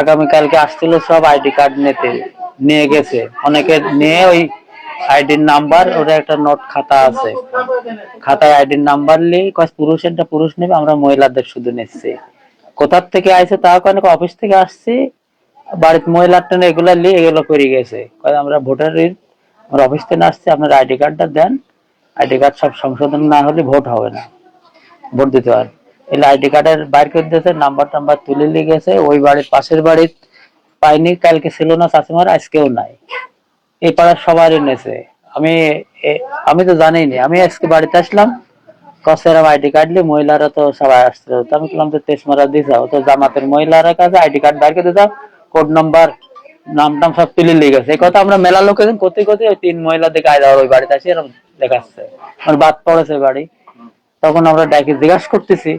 আগামীকালকে আসছিল সব আইডি কার্ড নিতে, নিয়ে গেছে। অনেকে নিয়ে ওই আইডির নাম্বার ওটা একটা নোট খাতা আছে। খাতায় আইডির নাম্বার নিয়ে কয় পুরুষেরটা পুরুষ নেবে, আমরা মহিলাদের শুধু নিচ্ছি। কোথার থেকে আইছে তাও কয় অফিস থেকে আসছি বাড়িতে মহিলার টেনে এগুলো নিয়ে এগুলো করে গেছে। কয়, আমরা ভোটার আমরা অফিস থেকে আসছি, আপনার আইডি কার্ডটা দেন। আইডি কার্ড সব সংশোধন না হলে ভোট হবে না। ভোট দিতে পারে এলে আইডি কার্ডের বাইর করে দিয়েছে নাম্বার টাম্বার তুলে নিয়ে গেছে, ওই বাড়ির পাশের বাড়ির পাইনি, কালকে ছিল না চাষিমার আজকেও নাই। এই পাড়ার সবারই নেছে। আমি আমি তো জানি না আমি আজকে বাড়িতে আসলাম কসেরাম আইডি কার্ড নিয়ে মহিলারা তো সবাই তো আমি বললাম তো তো জামাতের মহিলারা কাছে আইডি কার্ড বাইর করে কোড নাম্বার নাম টাম সব তুলে গেছে। এই কথা আমরা মেলা লোক করতে করতে ওই তিন মহিলা দেখে আয় ওই বাড়িতে আসি, এরকম দেখাচ্ছে। বাদ পড়েছে বাড়ি। তখন আমরা ডাকি জিজ্ঞাসা করতেছি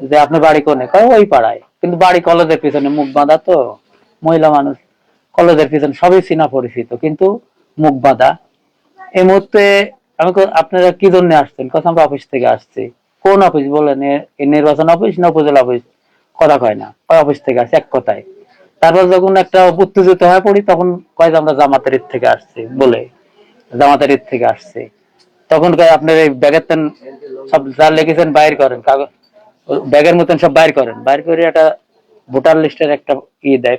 যে আপনার বাড়ি কোনে? কয়, ওই পাড়ায়। কিন্তু বাড়ি কলেজের পিছনে মুখ বাঁধা তো, মহিলা মানুষ। কলেজের পিছনে সবই চিনা পরিচিত, কিন্তু মুখ বাঁধা। এই মুহূর্তে আমি আপনারা কি জন্য আসছেন? কথা আমরা অফিস থেকে আসছি। কোন অফিস বলেন? নির্বাচন অফিস না উপজেলা অফিস? কথা কয় না। কয় অফিস থেকে আসছে? এক কথায়। তারপর যখন একটা উত্তেজিত হয়ে পড়ি, তখন কয় যে আমরা জামাতের ঈদ থেকে আসছি বলে। জামাতের ঈদ থেকে আসছি। তখন কয়, আপনার এই ব্যাগের সব যা লিখেছেন বাইর করেন। কাগজ ব্যাগের মতন সব বাইর করেন। বাইর করে একটা ভোটার লিস্টের একটা ই দেয়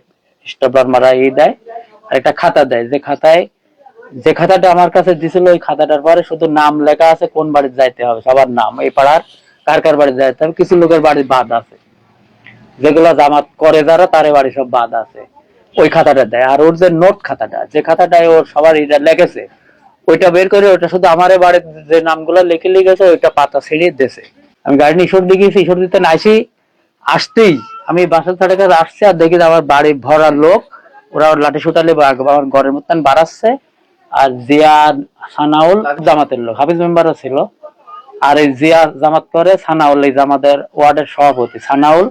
স্টপার মারা ই দেয়, আর একটা খাতা দেয়। যে খাতায়, যে খাতাটা আমার কাছে দিছিল, ওই খাতাটার পরে শুধু নাম লেখা আছে, কোন বাড়িতে যাইতে হবে, সবার নাম, এই পাড়ার কার কার বাড়িতে যাইতে হবে, কিছু লোকের বাড়ির বাদ আছে। যেগুলো জামাত করে যারা, তারে বাড়ি সব বাদ আছে। ওই খাতাটা দেয়। আর ওর যে নোট খাতাটা, যে খাতাটায় ওর সবার এটা লেগেছে, ওইটা বের করে ওটা শুধু আমার বাড়ির যে নামগুলো লিখে লিখেছে, ওইটা পাতা ছিঁড়িয়ে দিয়েছে। আমি গাড়ি নিয়ে ঈশ্বর দিকে ঈশ্বর দিতে আসি, আসতেই আমি বাসার ছাড়ে কাছে আসছি আর দেখি আমার বাড়ি ভরা লোক, ওরা লাঠি সুটালে বা- আমার ঘরের মতন বাড়াচ্ছে। আর জিয়া সানাউল জামাতের লোক, হাফিজ মেম্বারও ছিল। আর এই জিয়া জামাত করে সানাউল, এই জামাতের ওয়ার্ডের সভাপতি সানাউল।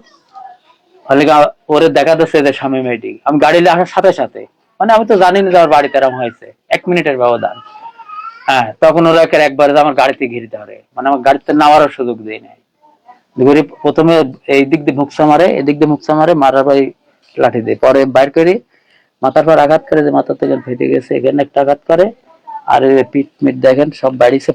ওরে দেখা যাচ্ছে যে স্বামী মেয়েটি। আমি গাড়ি আসার সাথে সাথে মানে আমি তো জানি না যে আমার বাড়িতে এরকম হয়েছে। এক মিনিটের ব্যবধান। হ্যাঁ তখন ওরা একবার আমার গাড়িতে ঘিরে ধরে। মানে আমার গাড়িতে নামারও সুযোগ দেয় নাই। ঘুরে প্রথমে এই দিক দিয়ে মুখসা মারে এদিক দিয়ে মুখসা মারে, মারার পরে লাঠি দেয়। পরে বাইর করি, মাথার পর আঘাত করে যে মাথা থেকে ফেটে গেছে, এখানে একটা আঘাত করে। আর পিঠ মিট দেখেন, সব বাড়িছে।